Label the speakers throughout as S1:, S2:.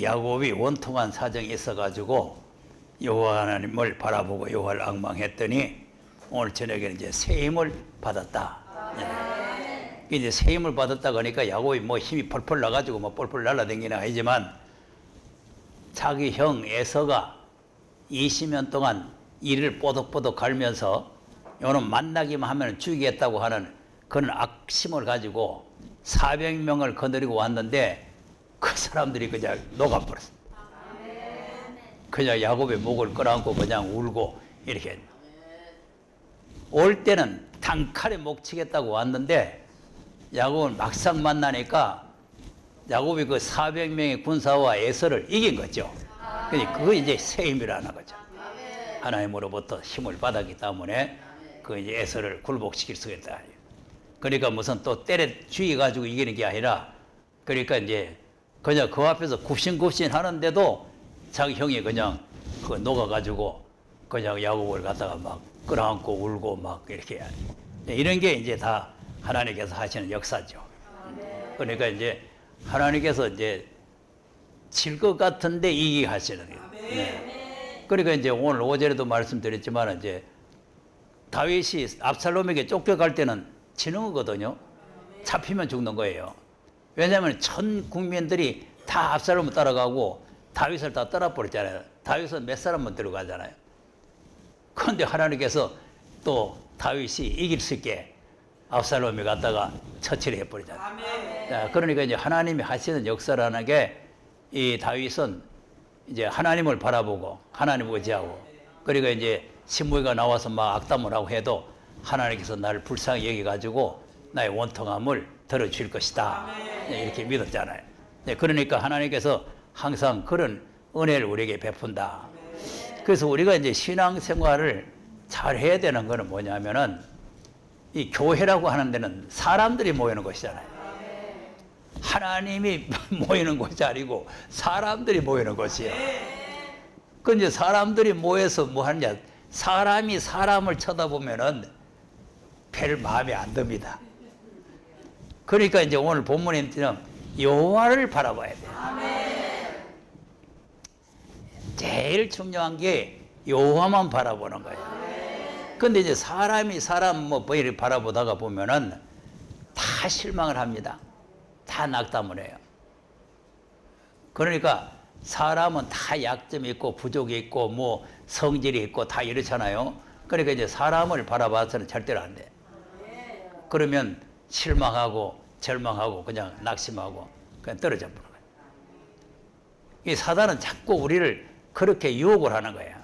S1: 야곱이 원통한 사정이 있어가지고 여호와 하나님을 바라보고 여호와를 악망했더니 오늘 저녁에는 이제 새 힘을 받았다. 예. 이제 새 힘을 받았다 그러니까 야곱이 뭐 힘이 펄펄 나가지고 뭐 뻘뻘 날라다니나 하지만 자기 형 에서가 20년 동안 이를 뽀득뽀득 갈면서 요는 만나기만 하면 죽이겠다고 하는 그런 악심을 가지고 400명을 거느리고 왔는데 그 사람들이 그냥 녹아버렸어. 그냥 야곱의 목을 끌어안고 그냥 울고 이렇게 올 때는 단칼에 목 치겠다고 왔는데 야곱은 막상 만나니까 야곱이 그 400명의 군사와 에서를 이긴 거죠. 그러니까 그거 이제 새 힘이라는 거죠. 하나님으로부터 힘을 받았기 때문에 그 이제 에서를 굴복시킬 수가 있다. 그러니까 무슨 또 때려 죽여 가지고 이기는 게 아니라 그러니까 이제 그냥 그 앞에서 굽신굽신 하는데도 자기 형이 그냥 그 녹아 가지고 그냥 야곱을 갖다가 막 끌어안고 울고 막 이렇게 이런 게 이제 다 하나님께서 하시는 역사죠. 그러니까 이제 하나님께서 이제 질 것 같은데 이기게 하시는 거예요. 네. 그러니까 이제 오늘 오전에도 말씀드렸지만 이제 다윗이 압살롬에게 쫓겨갈 때는 지는 거거든요. 잡히면 죽는 거예요. 왜냐하면 전 국민들이 다 압살롬을 따라가고 다윗을 다 떠나버렸잖아요. 다윗은 몇 사람만 들어가잖아요. 그런데 하나님께서 또 다윗이 이길 수 있게 압살롬이 갔다가 처치를 해버리잖아요. 자, 그러니까 이제 하나님이 하시는 역사라는 게 이 다윗은 이제 하나님을 바라보고 하나님 의지하고 그리고 이제 신부가 나와서 막 악담을 하고 해도 하나님께서 나를 불쌍히 여기가지고 나의 원통함을 들어줄 것이다. 네, 이렇게 믿었잖아요. 네, 그러니까 하나님께서 항상 그런 은혜를 우리에게 베푼다. 그래서 우리가 이제 신앙생활을 잘 해야 되는 거는 뭐냐면은 이 교회라고 하는 데는 사람들이 모이는 곳이잖아요. 하나님이 모이는 곳이 아니고 사람들이 모이는 곳이에요. 그 이제 사람들이 모여서 뭐 하느냐? 사람이 사람을 쳐다보면은 별 마음에 안 듭니다. 그러니까 이제 오늘 본문에 있는 여호와를 바라봐야 돼요. 제일 중요한 게 여호와만 바라보는 거예요. 근데 이제 사람이 사람 뭐 이렇게 바라보다가 보면은 다 실망을 합니다. 다 낙담을 해요. 그러니까 사람은 다 약점이 있고 부족이 있고 뭐 성질이 있고 다 이렇잖아요. 그러니까 이제 사람을 바라봐서는 절대로 안 돼. 그러면 실망하고 절망하고 그냥 낙심하고 그냥 떨어져 거예요. 이 사단은 자꾸 우리를 그렇게 유혹을 하는 거야.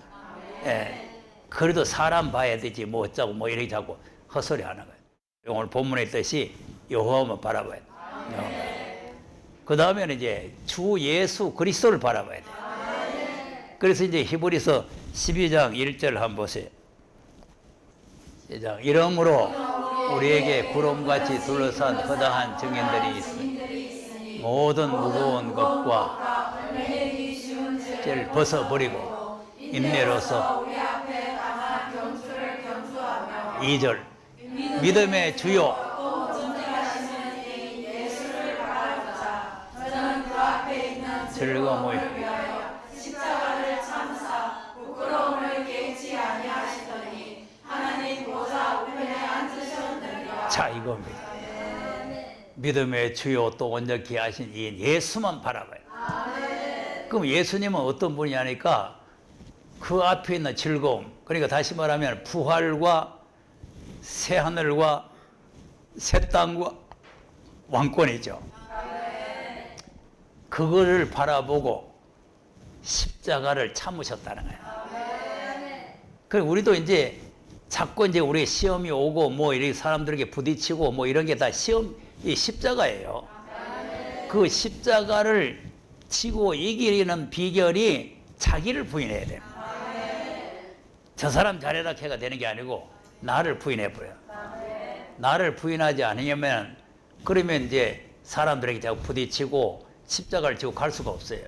S1: 예. 그래도 사람 봐야 되지 뭐 어쩌고 뭐 이렇게 자꾸 헛소리 하는 거예요. 오늘 본문에 있듯이 여호와만 바라봐야 돼. 그 다음에는 이제 주 예수 그리스도를 바라봐야 돼. 그래서 이제 히브리서 12장 1절 한번 보세요. 시작. 이러므로 우리에게 구름같이 둘러싼 허다한 증인들이 있으니 모든 무거운 것과 죄를 벗어버리고 인내로서 2절 믿음의 주요 즐거움을
S2: 자
S1: 이겁니다. 믿음의 주요 또 온전케 하신 이 예수만 바라봐요. 그럼 예수님은 어떤 분이냐니까 그 앞에 있는 즐거움 그러니까 다시 말하면 부활과 새 하늘과 새 땅과 왕권이죠. 그거를 바라보고 십자가를 참으셨다는 거예요. 그리고 우리도 이제 자꾸 이제 우리 시험이 오고 뭐 이렇게 사람들에게 부딪히고 뭐 이런 게 다 시험 이 십자가예요. 그 십자가를 치고 이기는 비결이 자기를 부인해야 돼요. 저 사람 잘해라 해가 되는 게 아니고 나를 부인해 버려. 나를 부인하지 않으면 그러면 이제 사람들에게 자꾸 부딪히고 십자가를 지고 갈 수가 없어요.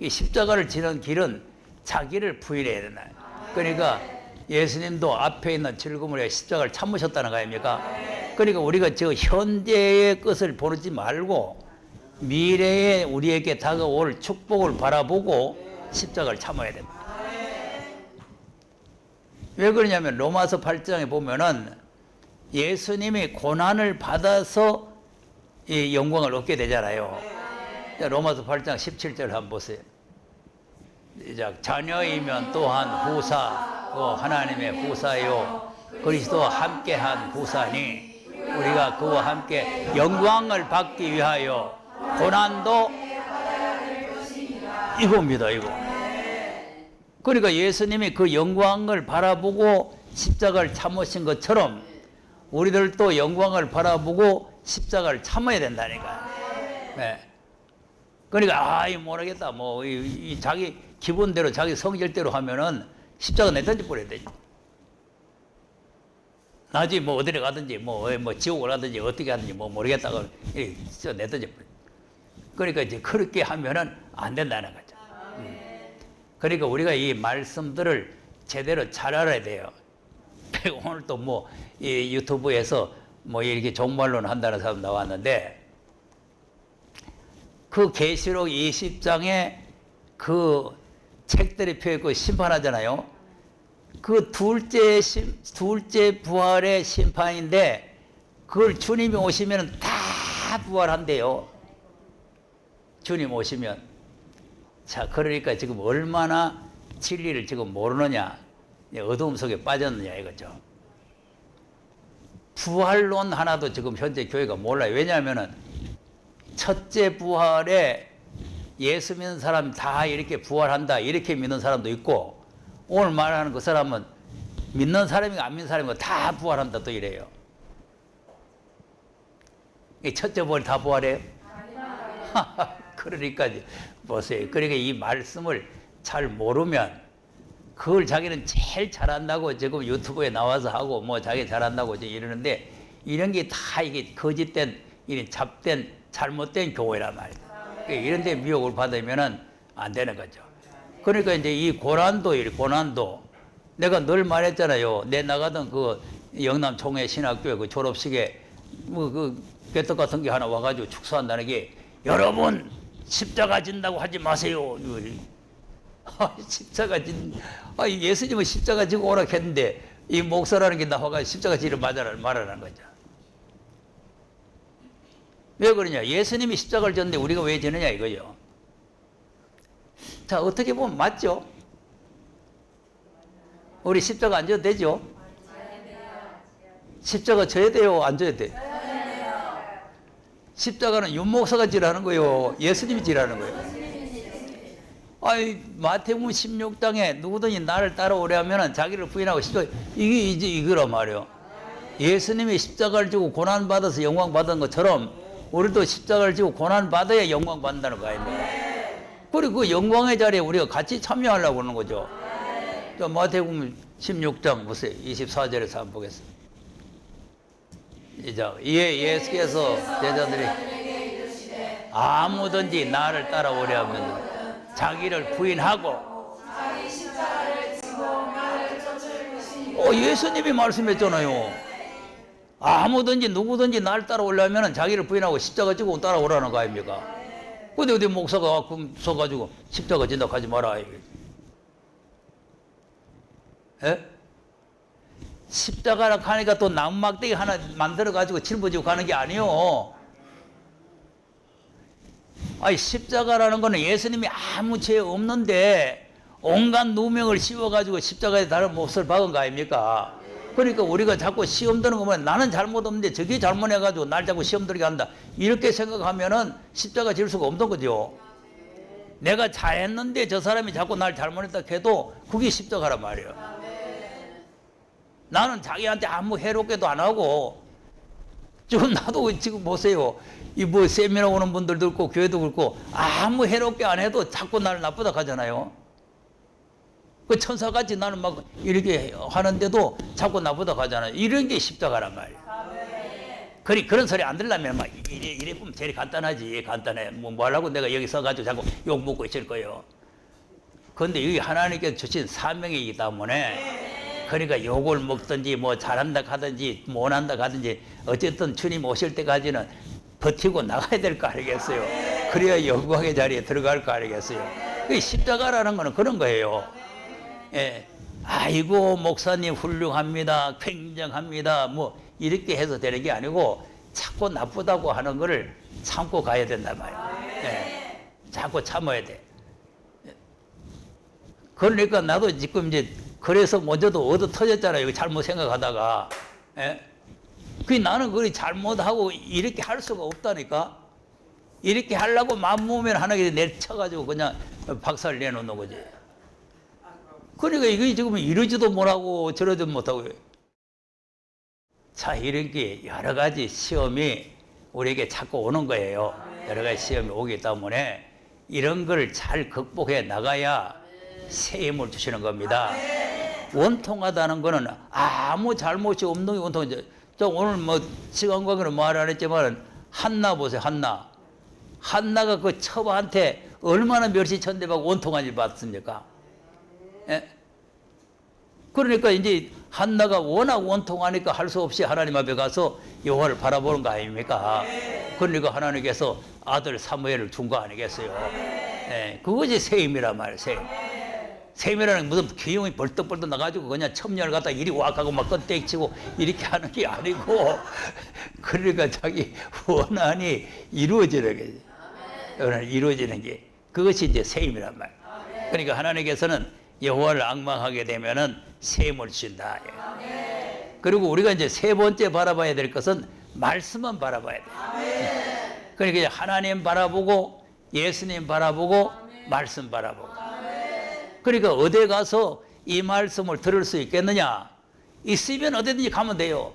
S1: 이 십자가를 지는 길은 자기를 부인해야 되나. 그러니까 예수님도 앞에 있는 즐거움을 위해 십자가를 참으셨다는 거 아닙니까? 그러니까 우리가 저 현재의 것을 보지 말고 미래에 우리에게 다가올 축복을 바라보고 십자가를 참아야 된다. 왜 그러냐면 로마서 8장에 보면은 예수님이 고난을 받아서 이 영광을 얻게 되잖아요. 자, 로마서 8장 17절 한번 보세요. 자녀이면 또한 후사, 그 하나님의 후사요. 그리스도와 함께한 후사니 우리가 그와 함께 영광을 받기 위하여 고난도 이겁니다, 이거. 그러니까 예수님이 그 영광을 바라보고 십자가를 참으신 것처럼 우리들도 영광을 바라보고 십자가를 참아야 된다니까. 네. 그러니까 아이 모르겠다 뭐이 자기 기분대로 자기 성질대로 하면은 십자가 내던지 버려야 되지. 나중에 뭐 어디를 가든지 뭐, 뭐 지옥을 가든지 어떻게 하든지 뭐 모르겠다고 이렇게 써 내던지 버려. 그러니까 이제 그렇게 하면은 안 된다는 거죠. 음. 그러니까 우리가 이 말씀들을 제대로 잘 알아야 돼요. 오늘 또 뭐 이 유튜브에서 뭐 이렇게 종말론 한다는 사람 나왔는데 그 계시록 20장에 그 책들이 펴있고 심판하잖아요. 그 둘째 심, 둘째 부활의 심판인데 그걸 주님이 오시면 다 부활한대요. 주님 오시면 자 그러니까 지금 얼마나 진리를 지금 모르느냐 어두움 속에 빠졌느냐 이거죠. 부활론 하나도 지금 현재 교회가 몰라요. 왜냐하면은 첫째 부활에 예수 믿는 사람 다 이렇게 부활한다 이렇게 믿는 사람도 있고 오늘 말하는 그 사람은 믿는 사람이고 안 믿는 사람이고 다 부활한다 또 이래요. 이 첫째 부활 다 부활해요? 그러니까 보세요. 그러니까 이 말씀을 잘 모르면 그걸 자기는 제일 잘한다고 지금 유튜브에 나와서 하고 뭐 자기 잘한다고 이러는데 이런 게 다 이게 거짓된 이런 잡된 잘못된 교회란 말이야. 그러니까 이런 데 미혹을 받으면은 안 되는 거죠. 그러니까 이제 이 고난도 이 고난도 내가 늘 말했잖아요. 내 나가던 그 영남 총회 신학교에 그 졸업식에 뭐그 개떡 같은 게 하나 와가지고 축소한다는 게 여러분 십자가 진다고 하지 마세요. 아, 십자가 진, 아, 예수님은 십자가 지고 오라 했는데 이 목사라는 게 나와가 십자가 지를 말하라는 말하는 거죠. 왜 그러냐? 예수님이 십자가를 졌는데 우리가 왜 지느냐 이거죠. 자, 어떻게 보면 맞죠? 우리 십자가 안 져도 되죠? 십자가 져야 돼요? 안 져야 돼? 십자가는 윤목사가 지라는 거예요. 예수님이 지라는 거예요. 아이 마태복음 16장에 누구든지 나를 따라오려 하면은 자기를 부인하고 십자가 이게 이제 이거란 말이에요. 예수님이 십자가를 지고 고난 받아서 영광 받은 것처럼 우리도 십자가를 지고 고난 받아야 영광 받는다는 거 아닙니까? 그리고 그 영광의 자리에 우리가 같이 참여하려고 하는 거죠. 자, 마태복음 16장 보세요. 24절에서 한번 보겠습니다. 이제 이에 예수께서 제자들이 아무든지 나를 따라오려 하면 자기를 부인하고 어, 예수님이 말씀했잖아요. 아무든지 누구든지 나를 따라오려면 자기를 부인하고 십자가 지고 따라오라는 거 아닙니까? 근데 어디 목사가 와서 서가지고 십자가 진다 하지 마라. 예? 십자가라 하니까 또 나무 막대기 하나 만들어가지고 짊어지고 가는 게 아니요. 아니, 십자가라는 거는 예수님이 아무 죄 없는데 온갖 누명을 씌워가지고 십자가에 다른 몫을 박은 거 아닙니까? 그러니까 우리가 자꾸 시험 드는 거 보면 나는 잘못 없는데 저게 잘못해가지고 날 자꾸 시험 들게 한다. 이렇게 생각하면은 십자가 질 수가 없는 거죠. 내가 잘했는데 저 사람이 자꾸 날 잘못했다 해도 그게 십자가란 말이에요. 나는 자기한테 아무 해롭게도 안 하고 지금 나도 지금 보세요. 이 뭐 세미나 오는 분들도 그렇고 교회도 그렇고 아무 해롭게 안 해도 자꾸 나를 나쁘다 하잖아요. 그 천사같이 나는 막 이렇게 하는데도 자꾸 나쁘다 하잖아요. 이런 게 십자가란 말이에요. 그리 그런 소리 안 들려면 막 이래 이래 보면 제일 간단하지 간단해. 뭐 뭐 하려고 내가 여기 서가지고 자꾸 욕 먹고 있을 거예요. 그런데 이게 하나님께서 주신 사명이기 때문에 그러니까 욕을 먹든지 뭐 잘한다 하든지 못한다 하든지 어쨌든 주님 오실 때까지는 버티고 나가야 될 거 아니겠어요? 그래야 영광의 자리에 들어갈 거 아니겠어요? 그 십자가라는 거는 그런 거예요. 예. 아이고 목사님 훌륭합니다. 굉장합니다. 뭐 이렇게 해서 되는 게 아니고 자꾸 나쁘다고 하는 거를 참고 가야 된단 말이에요. 예. 자꾸 참아야 돼. 예. 그러니까 나도 지금 이제 그래서 먼저도 얻어 터졌잖아요. 잘못 생각하다가. 예? 그 나는 그리 잘못하고 이렇게 할 수가 없다니까. 이렇게 하려고 마음먹으면 하나님께 내쳐가지고 그냥 박살 내놓는 거지. 그러니까 이게 지금 이러지도 못하고 저러지도 못하고. 자, 이렇게 여러 가지 시험이 우리에게 자꾸 오는 거예요. 여러 가지 시험이 오기 때문에 이런 걸 잘 극복해 나가야 새 힘을 주시는 겁니다. 원통하다는 거는 아무 잘못이 없는 게 원통이죠. 저 오늘 뭐 시간 관계로 말 안 했지만 한나 보세요, 한나. 한나가 그 처바한테 얼마나 멸시 천대받고 원통한지 봤습니까? 예? 그러니까 이제 한나가 워낙 원통하니까 할 수 없이 하나님 앞에 가서 여호와를 바라보는 거 아닙니까? 그러니까 하나님께서 아들 사무엘을 준 거 아니겠어요? 예, 그것이 세임이란 말이에요. 세임. 세임이라는 무슨 기용이 벌떡벌떡 나가지고 그냥 첨년을 갖다 이리 와가고 막 건땡치고 이렇게 하는 게 아니고 그러니까 자기 원한이 이루어지는 게 원한이 이루어지는 게 그것이 이제 세임이란 말이에요. 그러니까 하나님께서는 여호와를 악망하게 되면은 세임을 주신다. 그리고 우리가 이제 세 번째 바라봐야 될 것은 말씀만 바라봐야 돼. 그러니까 이제 하나님 바라보고 예수님 바라보고 말씀 바라보고. 그러니까 어디 가서 이 말씀을 들을 수 있겠느냐? 있으면 어디든지 가면 돼요.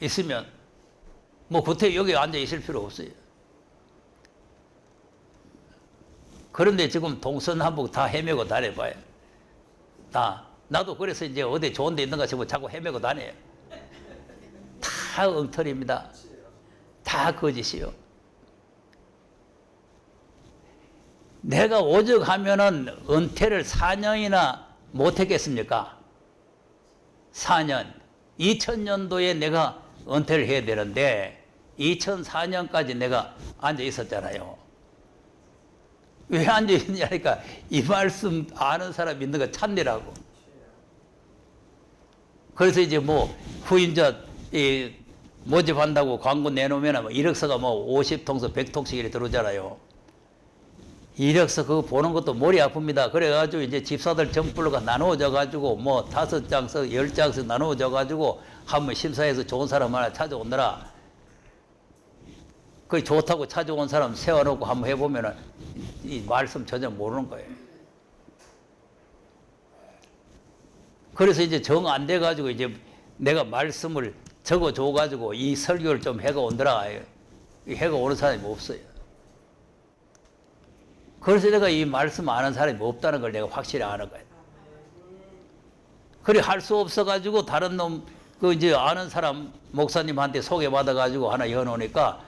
S1: 있으면 뭐 구태 여기 앉아 있을 필요 없어요. 그런데 지금 동서남북 다 헤매고 다녀봐요. 다 나도 그래서 이제 어디 좋은 데 있는가 싶으면 자꾸 헤매고 다녀요. 다 엉터리입니다. 다 거짓이요. 내가 오죽 하면은 은퇴를 4년이나 못했겠습니까? 4년. 2000년도에 내가 은퇴를 해야 되는데 2004년까지 내가 앉아 있었잖아요. 왜 앉아 있느냐니까 이 말씀 아는 사람 있는 거 찾느라고. 그래서 이제 뭐 후임자 이 모집한다고 광고 내놓으면 뭐 이력서가 뭐 50통서 100통씩 이렇게 들어오잖아요. 이력서 그거 보는 것도 머리 아픕니다. 그래가지고 이제 집사들 정불로가 나누어져 가지고 뭐 다섯 장서 열 장서 나누어져 가지고 한번 심사해서 좋은 사람 하나 찾아오느라 그 좋다고 찾아온 사람 세워놓고 한번 해보면은 이 말씀 전혀 모르는 거예요. 그래서 이제 정 안 돼가지고 이제 내가 말씀을 적어 줘가지고 이 설교를 좀 해가 온더라. 해가 오는 사람이 없어요. 그래서 내가 이 말씀 아는 사람이 없다는 걸 내가 확실히 아는 거예요. 그래 할 수 없어가지고 다른 놈 그 이제 아는 사람 목사님한테 소개받아가지고 하나 여놓으니까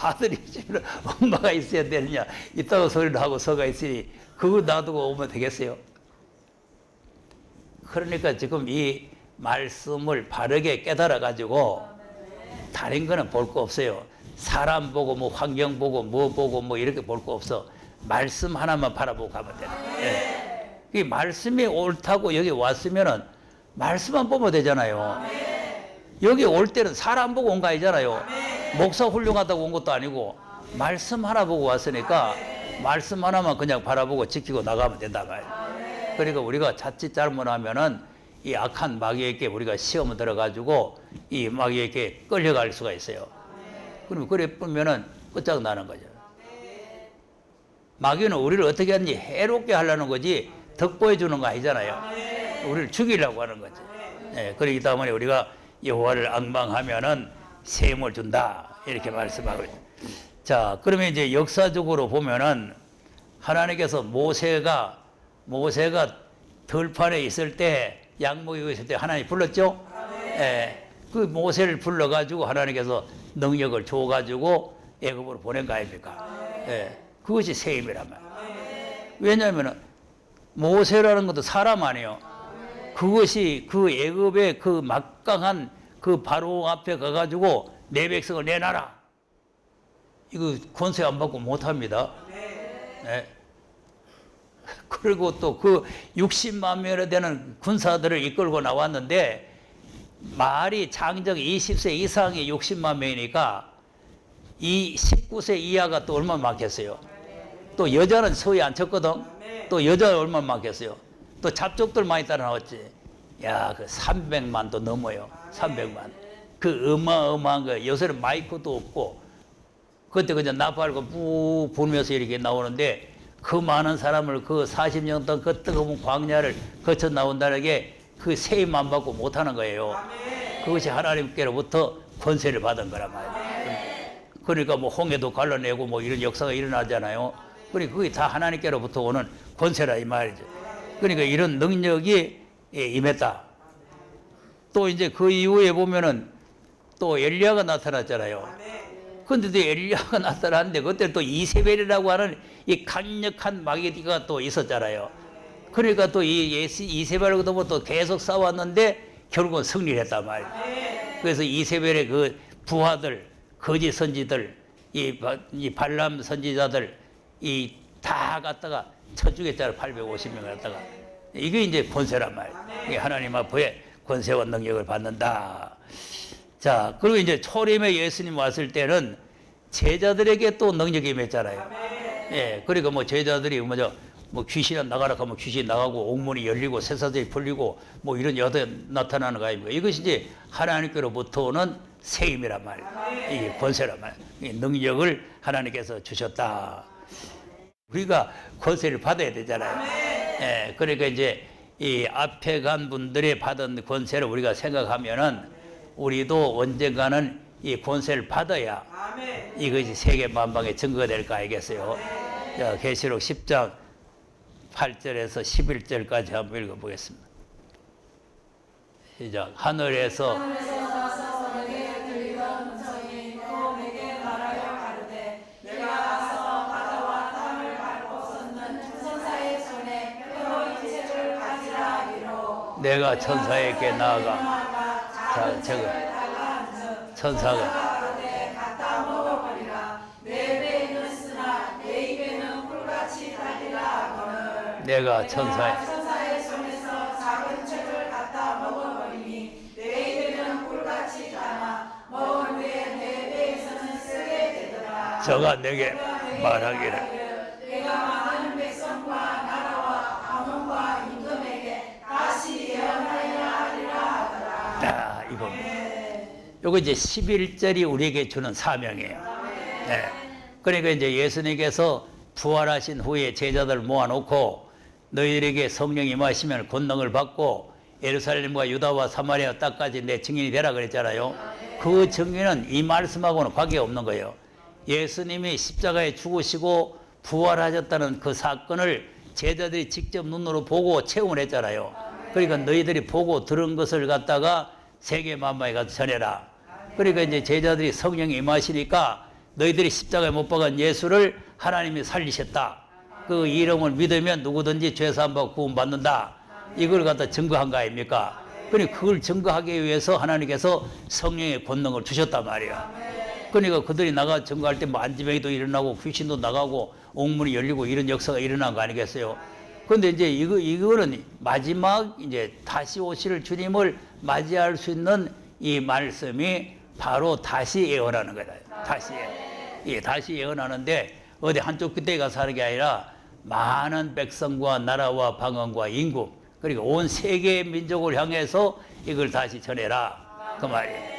S1: 아들이 집에 엄마가 있어야 되느냐 있다고 소리를 하고 서가 있으니 그거 놔두고 오면 되겠어요? 그러니까 지금 이 말씀을 바르게 깨달아 가지고 다른 거는 볼 거 없어요. 사람 보고 뭐 환경 보고 뭐 보고 뭐 이렇게 볼 거 없어. 말씀 하나만 바라보고 가면 돼. 예. 이 말씀이 옳다고 여기 왔으면은 말씀만 보면 되잖아요. 여기 올 때는 사람 보고 온 거 아니잖아요. 목사 훌륭하다고 온 것도 아니고 말씀 하나 보고 왔으니까 말씀 하나만 그냥 바라보고 지키고 나가면 된다 말이에요. 그러니까 우리가 자칫 잘못하면은 이 악한 마귀에게 우리가 시험을 들어가지고 이 마귀에게 끌려갈 수가 있어요. 그러면 그래 보면은 끝장 나는 거죠. 마귀는 우리를 어떻게 하는지 해롭게 하려는 거지 덕보해 주는 거 아니잖아요. 우리를 죽이려고 하는 거죠. 예, 그렇기 때문에 우리가 여호와를 악망하면은 세임을 준다 이렇게 말씀하고 있죠. 자, 그러면 이제 역사적으로 보면은 하나님께서 모세가 모세가 들판에 있을 때 양목이 있을 때 하나님 불렀죠. 예, 그 모세를 불러 가지고 하나님께서 능력을 줘 가지고 애굽으로 보낸 거 아닙니까? 예, 그것이 세임이란 말이에요. 왜냐하면 모세라는 것도 사람 아니에요. 그것이 그 애굽의 그 막강한 그 바로 앞에 가가지고 내 백성을 내놔라. 이거 권세 안 받고 못 합니다. 네. 그리고 또 그 60만 명에 되는 군사들을 이끌고 나왔는데 말이 장정 20세 이상이 60만 명이니까 이 19세 이하가 또 얼마 많겠어요. 또 여자는 서히 안 쳤거든. 또 여자 얼마 많겠어요. 또 잡족들 많이 따라 나왔지. 야, 그 300만도 넘어요. 300만. 그 어마어마한 거. 요새는 마이크도 없고 그때 그냥 나팔고 뿌 불면서 이렇게 나오는데 그 많은 사람을 그 40년 동안 그 뜨거운 광야를 거쳐 나온다는 게 그 세임만 받고 못하는 거예요. 그것이 하나님께로부터 권세를 받은 거란 말이에요. 그러니까 뭐 홍해도 갈라내고 뭐 이런 역사가 일어나잖아요. 그러니까 그게 다 하나님께로부터 오는 권세라 이 말이죠. 그러니까 이런 능력이 예, 임했다. 또 이제 그 이후에 보면은 또 엘리야가 나타났잖아요. 근데 또 엘리야가 나타났는데 그때 또 이세벨이라고 하는 이 강력한 마귀가 또 있었잖아요. 그러니까 또 이 이세벨하고도 또 계속 싸웠는데 결국은 승리를 했단 말이에요. 그래서 이세벨의 그 부하들, 거짓 선지들, 이, 바- 이 발람 선지자들 이 다 갖다가 쳐 죽였잖아요. 850명 갖다가. 이게 이제 권세란 말이에요. 이게 하나님 앞에 권세와 능력을 받는다. 자, 그리고 이제 초림에 예수님 왔을 때는 제자들에게 또 능력이 임했잖아요. 예, 그러니까 뭐 제자들이 뭐죠, 뭐 귀신이 나가라 하면 귀신이 나가고 옥문이 열리고 새사들이 풀리고 뭐 이런 여대 나타나는 거 아닙니까? 이것이 이제 하나님께로부터 오는 세임이란 말이에요. 이게 권세란 말이에요. 이 능력을 하나님께서 주셨다. 우리가 권세를 받아야 되잖아요. 예, 그러니까 이제 이 앞에 간 분들이 받은 권세를 우리가 생각하면은 우리도 언젠가는 이 권세를 받아야 이것이 세계 만방의 증거가 될 거 알겠어요. 자, 계시록 10장 8절에서 11절까지 한번 읽어보겠습니다. 시작. 하늘에서 내가 천사에게 나아가. 자, 저거. 천사가. 내가 천사에
S2: 천사의 손에서 작은
S1: 요거 이제 11절이 우리에게 주는 사명이에요. 네. 그러니까 이제 예수님께서 부활하신 후에 제자들 모아놓고 너희들에게 성령이 임하시면 권능을 받고 예루살렘과 유다와 사마리아 땅까지 내 증인이 되라 그랬잖아요. 그 증인은 이 말씀하고는 관계없는 거예요. 예수님이 십자가에 죽으시고 부활하셨다는 그 사건을 제자들이 직접 눈으로 보고 체험을 했잖아요. 그러니까 너희들이 보고 들은 것을 갖다가 세계 만방에 가서 전해라. 그러니까 이제 제자들이 성령이 임하시니까 너희들이 십자가에 못 박은 예수를 하나님이 살리셨다. 그 이름을 믿으면 누구든지 죄사함 받고 구원 받는다. 이걸 갖다 증거한 거 아닙니까? 그러니 그걸 증거하기 위해서 하나님께서 성령의 권능을 주셨단 말이야. 그러니까 그들이 나가 증거할 때뭐 안지병이도 일어나고 귀신도 나가고 옥문이 열리고 이런 역사가 일어난 거 아니겠어요? 그런데 이제 이거 이거는 마지막 이제 다시 오실 주님을 맞이할 수 있는 이 말씀이 바로 다시 예언하는 거다. 다시 예언. 예, 다시 예언하는데 어디 한쪽 가서 하는 게 아니라 많은 백성과 나라와 방언과 인구 그리고 온 세계 민족을 향해서 이걸 다시 전해라 그 말이에요.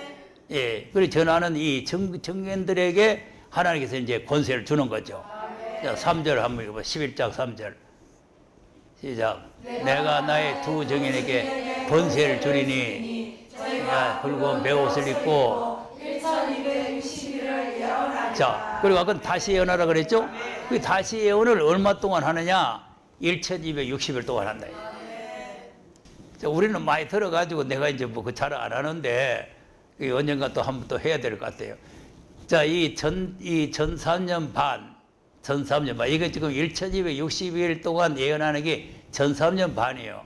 S1: 예, 그리고 전하는 이 정, 정인들에게 하나님께서 이제 권세를 주는 거죠. 자, 3절 한번 읽어봐. 11장 3절. 시작. 내가 나의 두 정인에게 권세를 주리니 야, 붉은 배옷을 입고
S2: 1261을 예언하리
S1: 자, 그리고 아까 다시 예언하라 그랬죠? 그 다시 예언을 얼마 동안 하느냐? 1260일 동안 한다. 자, 우리는 많이 들어가지고 내가 이제 뭐 그 잘 안 하는데 그 언젠가 또 한 번 또 해야 될 것 같아요. 자, 이 전, 이 전 3년 반, 전 3년 반, 이거 지금 1260일 동안 예언하는 게 전 3년 반이에요.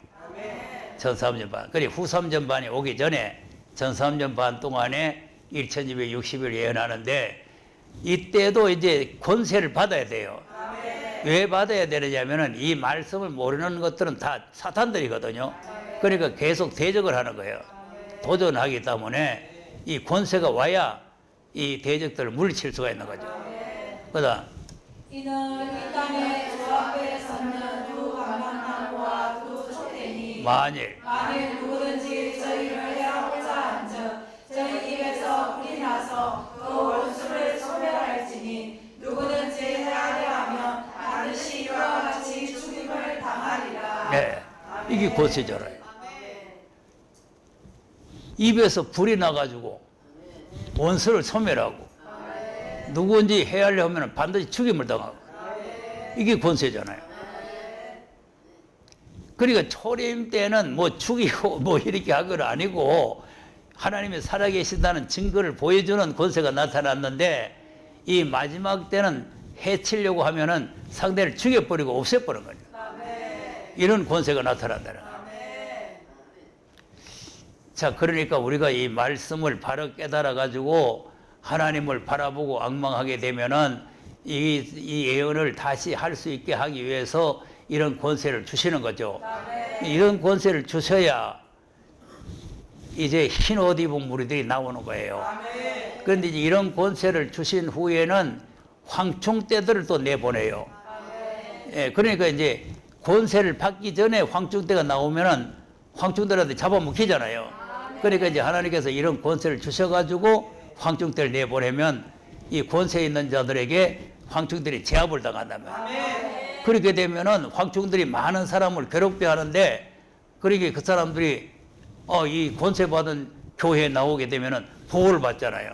S1: 전 3년 반. 그리고 후 3년 반이 오기 전에 전 3년 반 동안에 1260일 예언하는데 이때도 이제 권세를 받아야 돼요. 왜 받아야 되느냐면은 이 말씀을 모르는 것들은 다 사탄들이거든요. 그러니까 계속 대적을 하는 거예요. 도전하기 때문에 이 권세가 와야 이 대적들을 물리칠 수가 있는 거죠. 그다
S2: 두 촛대니
S1: 만일
S2: 만일
S1: 이게 권세잖아요. 입에서 불이 나가지고 원수를 소멸하고 누구든지 해하려 하면 반드시 죽임을 당하고 이게 권세잖아요. 그러니까 초림 때는 뭐 죽이고 뭐 이렇게 한건 아니고 하나님이 살아계신다는 증거를 보여주는 권세가 나타났는데 이 마지막 때는 해치려고 하면은 상대를 죽여버리고 없애버리는 거죠. 이런 권세가 나타난다는 거예요. 자, 그러니까 우리가 이 말씀을 바로 깨달아 가지고 하나님을 바라보고 악망하게 되면은 이, 이 예언을 다시 할 수 있게 하기 위해서 이런 권세를 주시는 거죠. 이런 권세를 주셔야 이제 흰 옷 입은 무리들이 나오는 거예요. 그런데 이런 권세를 주신 후에는 황충대들을 또 내보내요. 예, 그러니까 이제 권세를 받기 전에 황충대가 나오면은 황충대한테 잡아먹히잖아요. 그러니까 이제 하나님께서 이런 권세를 주셔가지고 황충대를 내보내면 이 권세 있는 자들에게 황충들이 제압을 당한다면 그렇게 되면은 황충들이 많은 사람을 괴롭게 하는데 그러게 그 사람들이 어, 이 권세 받은 교회에 나오게 되면은 보호를 받잖아요.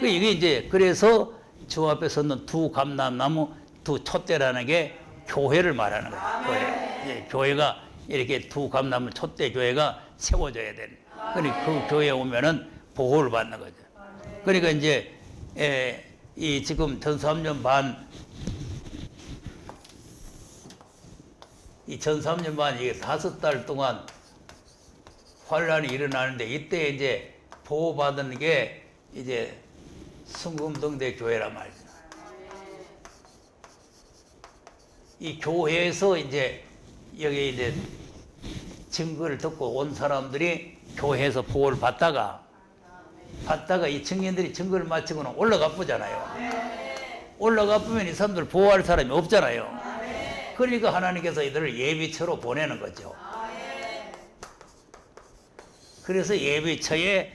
S1: 그 이게 이제 그래서 주 앞에 서는 두 감람나무 두 촛대라는 게 교회를 말하는 거예요. 교회. 예, 교회가 이렇게 두 감나무 촛대 교회가 세워져야 되는. 그러니까 그 교회에 오면은 보호를 받는 거죠. 그러니까 이제 에, 이 지금 전 3년 반, 이 전 3년 반 이게 다섯 달 동안 환란이 일어나는데 이때 이제 보호받은 게 이제 승금동대 교회란 말이죠. 이 교회에서 이제 여기 이제 증거를 듣고 온 사람들이 교회에서 보호를 받다가 받다가 이 증인들이 증거를 마치고는 올라가 보잖아요. 올라가 보면 이 사람들 보호할 사람이 없잖아요. 그러니까 하나님께서 이들을 예비처로 보내는 거죠. 그래서 예비처에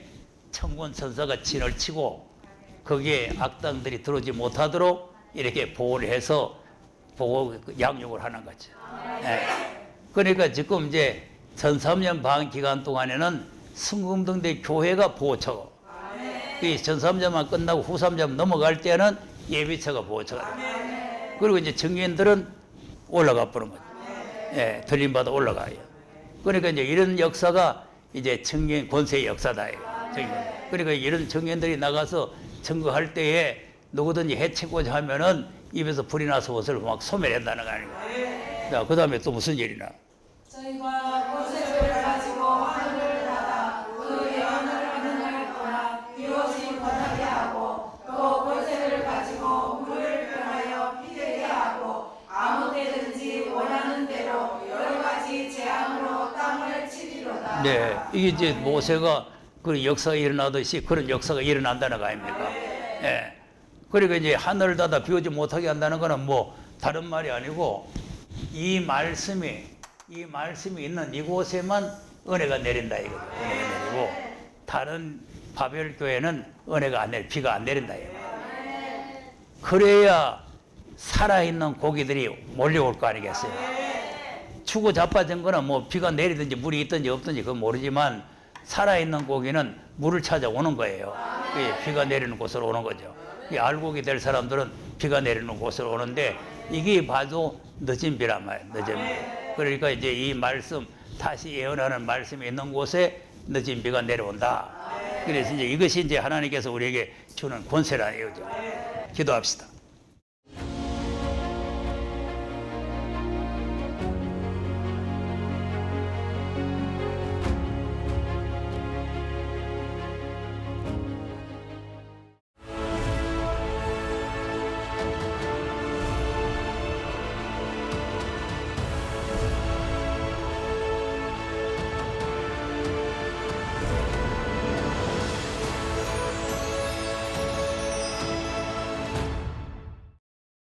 S1: 천군 천사가 진을 치고 거기에 악당들이 들어오지 못하도록 이렇게 보호를 해서 보호 양육을 하는 거죠. 예. 그러니까 지금 이제 전 3년 반 기간 동안에는 승금동대 교회가 보호처고 이전 3년만 끝나고 후 3년 넘어갈 때는 예비처가 보호처가 돼요. 그리고 이제 증인들은 올라가 보는 거죠. 예, 들림받아 올라가요. 그러니까 이제 이런 역사가 이제 증인 권세의 역사다. 그러니까 이런 증인들이 나가서 증거할 때에 누구든지 해치고자 하면은 입에서 불이 나서 옷을 막 소멸한다는 거 아니고. 자, 그 다음에 또 무슨 일이나.
S2: 저희가 권세를 가지고 하늘을 닫아 그 예언을 하는 날 동안 비오지 못하게 하고 또 권세를 가지고 물을 변하여 피되게 하고 아무 때든지 원하는 대로 여러 가지 재앙으로 땅을 치리로다.
S1: 네, 이게 이제 모세가 그 역사가 일어나듯이 그런 역사가 일어난다는 거 아닙니까? 예. 그러니까 이제 하늘을 닫아 비오지 못하게 한다는 거는 뭐 다른 말이 아니고 이 말씀이 이 말씀이 있는 이곳에만 은혜가 내린다 이거죠. 은혜가 내리고 다른 바벨 교회는 은혜가 안 내리 비가 안 내린다 이거. 그래야 살아있는 고기들이 몰려올 거 아니겠어요? 추고 자빠진 거는 뭐 비가 내리든지 물이 있든지 없든지 그건 모르지만 살아있는 고기는 물을 찾아오는 거예요. 그게 비가 내리는 곳으로 오는 거죠. 이 알고게 될 사람들은 비가 내리는 곳으로 오는데 이게 봐도 늦은 비란 말이에요. 늦은 비. 그러니까 이제 이 말씀 다시 예언하는 말씀이 있는 곳에 늦은 비가 내려온다. 그래서 이제 이것이 이제 하나님께서 우리에게 주는 권세라 이거죠. 기도합시다.